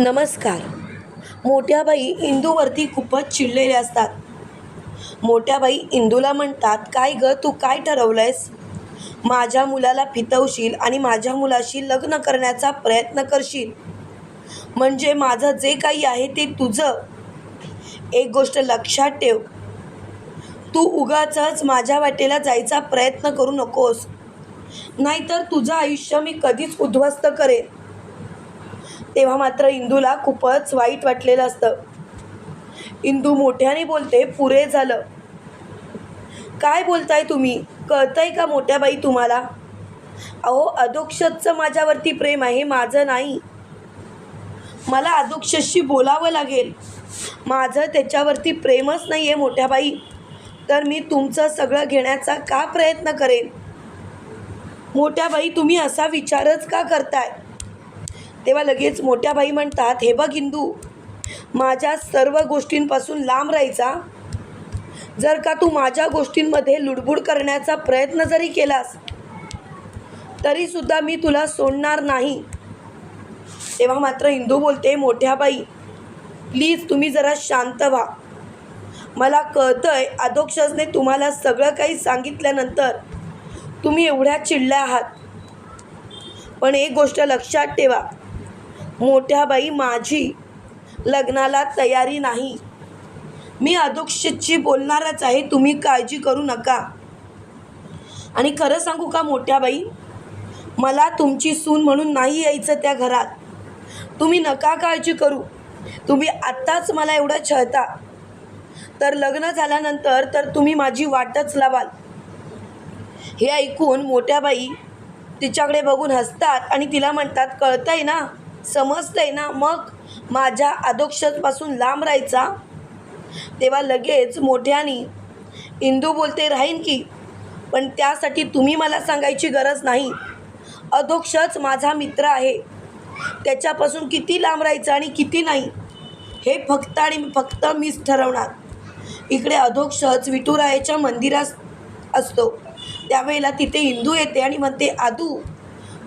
नमस्कार. मोठ्या बाई इंदूवरती खूपच चिडलेल्या असतात. मोठ्या बाई इंदूला म्हणतात काय ग तू काय ठरवलंयस? माझ्या मुलाला फितवशील आणि माझ्या मुलाशी लग्न करण्याचा प्रयत्न करशील. म्हणजे माझं जे काही आहे ते तुझं. एक गोष्ट लक्षात ठेव. तू उगाचच माझ्या वाटेला जायचा प्रयत्न करू नकोस. नाहीतर तुझं आयुष्य मी कधीच उद्ध्वस्त करेन. तेव्हा मात्र इंदूला खूपच वाईट वाटलेलं असतं. इंदू मोठ्याने बोलते पुरे झालं. काय बोलताय तुम्ही? कळतंय का मोठ्या बाई तुम्हाला? अहो अधोक्षतचं माझ्यावरती प्रेम आहे माझं नाही. मला अधोक्षतशी बोलावं लागेल. माझं त्याच्यावरती प्रेमच नाही आहे मोठ्या बाई. तर मी तुमचं सगळं घेण्याचा का प्रयत्न करेन? मोठ्या बाई तुम्ही असा विचारच का करताय? तेव्हा लगेच मोठ्या बाई म्हणतात हे बघ हिंदू माझ्या सर्व गोष्टींपासून लांब राहायचा. जर का तू माझ्या गोष्टींमध्ये लुडबुड करण्याचा प्रयत्न जरी केलास तरीसुद्धा मी तुला सोडणार नाही. तेव्हा मात्र हिंदू बोलते मोठ्या बाई प्लीज तुम्ही जरा शांत व्हा. मला कळतंय अधोक्षजने तुम्हाला सगळं काही सांगितल्यानंतर तुम्ही एवढ्या चिडल्या आहात. पण एक गोष्ट लक्षात ठेवा मोठ्या बाई माझी लग्नाला तयारी नाही. मी अधोक्षची बोलणारच आहे तुम्ही काळजी करू नका. आणि खरं सांगू का मोठ्या बाई मला तुमची सून म्हणून नाही यायचं त्या घरात. तुम्ही नका काळजी करू. तुम्ही आत्ताच मला एवढं छळता. तर लग्न झाल्यानंतर तर तुम्ही माझी वाटच लावाल. हे ऐकून मोठ्या बाई तिच्याकडे बघून हसतात आणि तिला म्हणतात कळतंय ना? समजतंय ना? मग माझ्या अधोक्षजपासून लांब राहायचा? तेव्हा लगेच मोठ्यानी इंदू बोलते राहीन की पण त्यासाठी तुम्ही मला सांगायची गरज नाही. अधोक्षच माझा मित्र आहे. त्याच्यापासून किती लांब राहायचं आणि किती नाही हे फक्त आणि फक्त मीच ठरवणार. इकडे अधोक्षच विठुरायाच्या मंदिरात असतो. त्यावेळेला तिथे इंदू येते आणि म्हणते आदू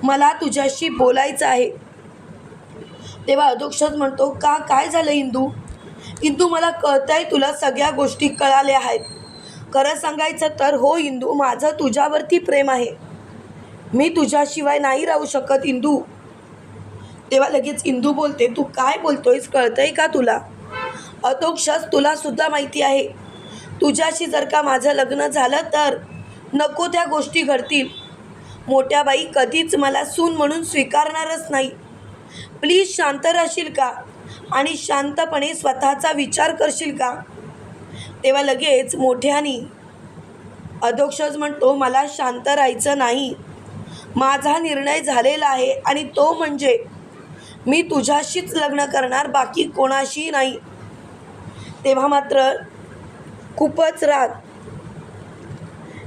मला तुझ्याशी बोलायचं आहे. तेव्हा अधोक्षच म्हणतो का काय झालं इंदू? इंदू मला कळतंय तुला सगळ्या गोष्टी कळाल्या आहेत. खरं सांगायचं तर हो इंदू माझं तुझ्यावरती प्रेम आहे. मी तुझ्याशिवाय नाही राहू शकत इंदू. तेव्हा लगेच इंदू बोलते तू काय बोलतोयस कळतंय का तुला? अतोक्षच तुला सुद्धा माहिती आहे. तुझ्याशी जर का माझं लग्न झालं तर नको त्या गोष्टी घडतील. मोठ्या बाई कधीच मला सून म्हणून स्वीकारणारच नाही. प्लीज शांत राहशील का? आणि शांतपणे स्वतःचा विचार करशील का? तेव्हा लगेच मोठ्यानी अधोक्षज म्हणतो मला शांत राहायचं नाही. माझा निर्णय झालेला आहे आणि तो म्हणजे मी तुझ्याशीच लग्न करणार बाकी कोणाशी नाही. तेव्हा मात्र खूपच राग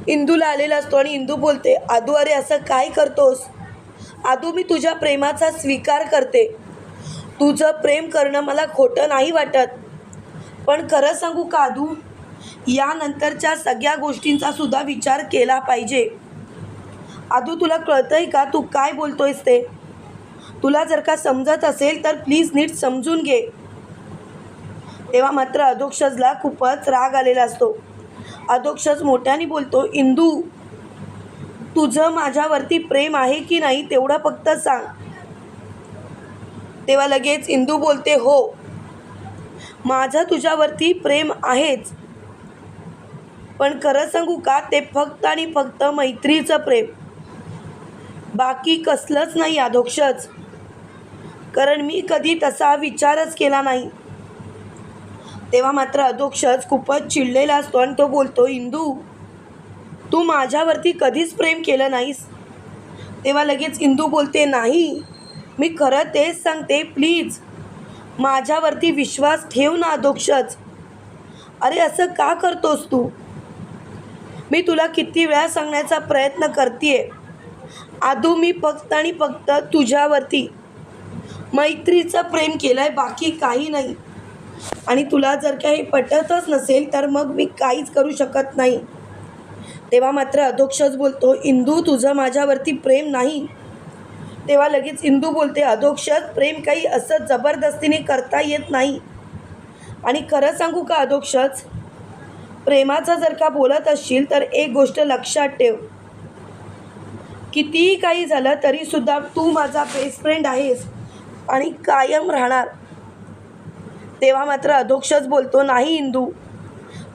इंदूला आलेला असतो आणि इंदू बोलते आदू अरे असं काय करतोस? आदू मी तुझ्या प्रेमाचा स्वीकार करते. तुझं प्रेम करणं मला खोटं नाही वाटत. पण खरं सांगू का आदू? यानंतरच्या सगळ्या गोष्टींचा सुद्धा विचार केला पाहिजे. आदू तुला कळतंय का तू काय बोलतोयस ते? तुला जर का समजत असेल तर प्लीज नीट समजून घे. तेव्हा मात्र अधोक्षजला खूपच राग आलेला असतो. अधोक्षज मोठ्याने बोलतो इंदू तुझं माझ्यावरती प्रेम आहे की नाही तेवढं फक्त सांग. तेव्हा लगेच इंदू बोलते हो माझं तुझ्यावरती प्रेम आहेच. पण खरं सांगू का ते फक्त आणि फक्त मैत्रीचं प्रेम. बाकी कसलंच नाही अधोक्षच. कारण मी कधी तसा विचारच केला नाही. तेव्हा मात्र अधोक्षच खूपच चिडलेला असतो आणि तो बोलतो इंदू तू माझ्यावरती कधीच प्रेम केलं नाहीस. तेव्हा लगेच इंदू बोलते नाही मी खरं तेच सांगते प्लीज. माझ्यावरती विश्वास ठेव ना दोक्षच. अरे असं का करतोस तू? मी तुला किती वेळा सांगण्याचा प्रयत्न करते आदू मी फक्त आणि फक्त तुझ्यावरती मैत्रीचं प्रेम केलं आहे बाकी काही नाही. आणि तुला जर काही पटतच नसेल तर मग मी काहीच करू शकत नाही. तेव्हा मात्र अधोक्षच बोलतो इंदू तुझं माझ्यावरती प्रेम नाही. तेव्हा लगेच इंदू बोलते अधोक्षत प्रेम काही असं जबरदस्तीने करता येत नाही. आणि खरं सांगू का अधोक्षच? प्रेमाचं जर का बोलत असशील तर एक गोष्ट लक्षात ठेव. कितीही काही झालं तरीसुद्धा तू माझा बेस्ट फ्रेंड आहेस आणि कायम राहणार. तेव्हा मात्र अधोक्षच बोलतो नाही इंदू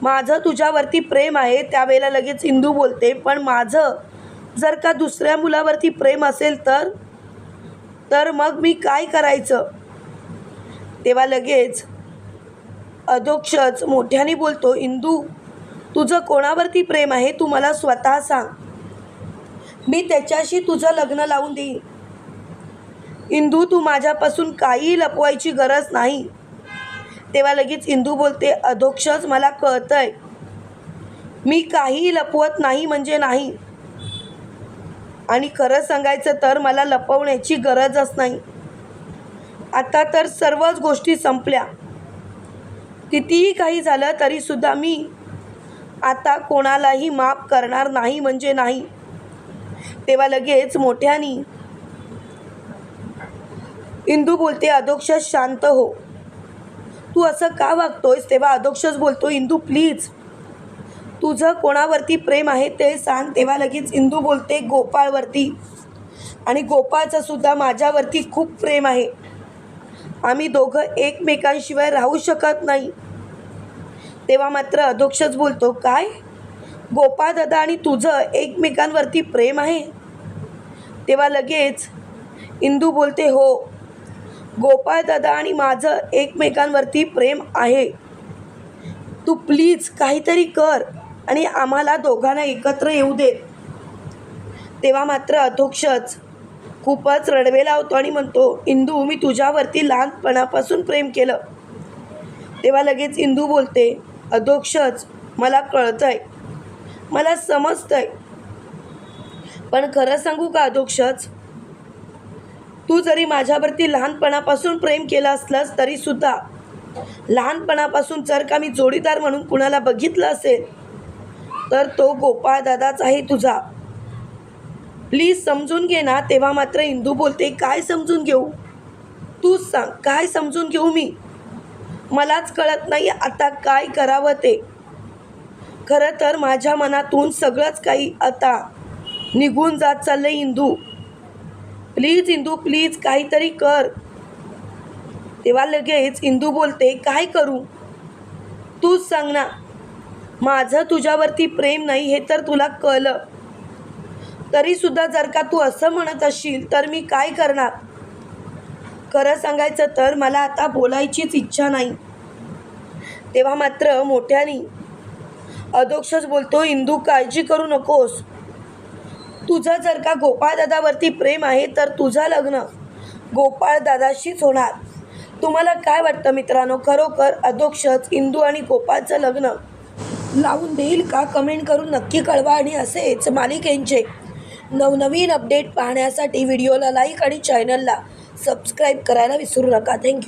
माझं तुझ्यावरती प्रेम आहे त्यावेळेला लगेच इंदू बोलते पण माझं जर का दुसऱ्या मुलावरती प्रेम असेल तर तर मग मी काय करायचं? तेव्हा लगेच अधोक्षच मोठ्याने बोलतो इंदू तुझं कोणावरती प्रेम आहे तू मला स्वतः सांग. मी त्याच्याशी तुझं लग्न लावून देईन. इंदू तू माझ्यापासून काही लपवायची गरज नाही. तेव्हा लगेच इंदू बोलते अधोक्षच मला कळतंय. मी काहीही लपवत नाही म्हणजे नाही. आणि खरं सांगायचं तर मला लपवण्याची गरजच नाही. आता तर सर्वच गोष्टी संपल्या. कितीही काही झालं तरीसुद्धा मी आता कोणालाही माफ करणार नाही म्हणजे नाही. तेव्हा लगेच मोठ्यानी इंदू बोलते अधोक्षज शांत हो. तू असं का वागतोयस? तेव्हा अधोक्षच बोलतो इंदू प्लीज. तुझं कोणावरती प्रेम आहे ते सांग. तेव्हा लगेच इंदू बोलते गोपाळवरती. आणि गोपाळचं सुद्धा माझ्यावरती खूप प्रेम आहे. आम्ही दोघं एकमेकांशिवाय राहू शकत नाही. तेव्हा मात्र अधोक्षच बोलतो काय? गोपाळ दादा आणि तुझं एकमेकांवरती प्रेम आहे? तेव्हा लगेच इंदू बोलते हो. गोपाळ दादा आणि माझं एकमेकांवरती प्रेम आहे. तू प्लीज काहीतरी कर आणि आम्हाला दोघांना एकत्र येऊ दे. तेव्हा मात्र अधोक्षच खूपच रडवे लावतो आणि म्हणतो इंदू मी तुझ्यावरती लहानपणापासून प्रेम केलं. तेव्हा लगेच इंदू बोलते अधोक्षच मला कळतंय. मला समजतंय. पण खरं सांगू का अधोक्षच? तू जरी माझ्यावरती लहानपणापासून प्रेम केलं असलंस तरीसुद्धा लहानपणापासून जर का मी जोडीदार म्हणून कुणाला बघितलं असेल तर तो गोपाळदादाच आहे तुझा. प्लीज समजून घे ना तेव्हा मात्र इंदू बोलते काय समजून घेऊ? तूच सांग काय समजून घेऊ मी? मलाच कळत नाही आता काय करावं ते. खरं तर माझ्या मनातून सगळंच काही आता निघून जात चाललं इंदू. प्लीज इंदू प्लीज काहीतरी कर. तेव्हा लगेच इंदू बोलते काय करू? तूच सांग ना. माझं तुझ्यावरती प्रेम नाही हे तर तुला कळलं. तरीसुद्धा जर का तू असं म्हणत असशील तर मी काय करणार? खरं सांगायचं तर मला आता बोलायचीच इच्छा नाही. तेव्हा मात्र मोठ्याने अधोक्षच बोलतो इंदू काळजी करू नकोस. तुझं जर का गोपाळदादावरती प्रेम आहे तर तुझं लग्न गोपाळदादाशीच होणार. तुम्हाला काय वाटतं मित्रांनो? खरोखर अधोक्षच इंदू आणि गोपाळचं लग्न लावून देईल का? कमेंट करून नक्की कळवा आणि असेच मालिकेंचे नवनवीन अपडेट पाहण्यासाठी व्हिडिओला लाईक आणि चॅनलला सबस्क्राईब करायला विसरू नका. थँक्यू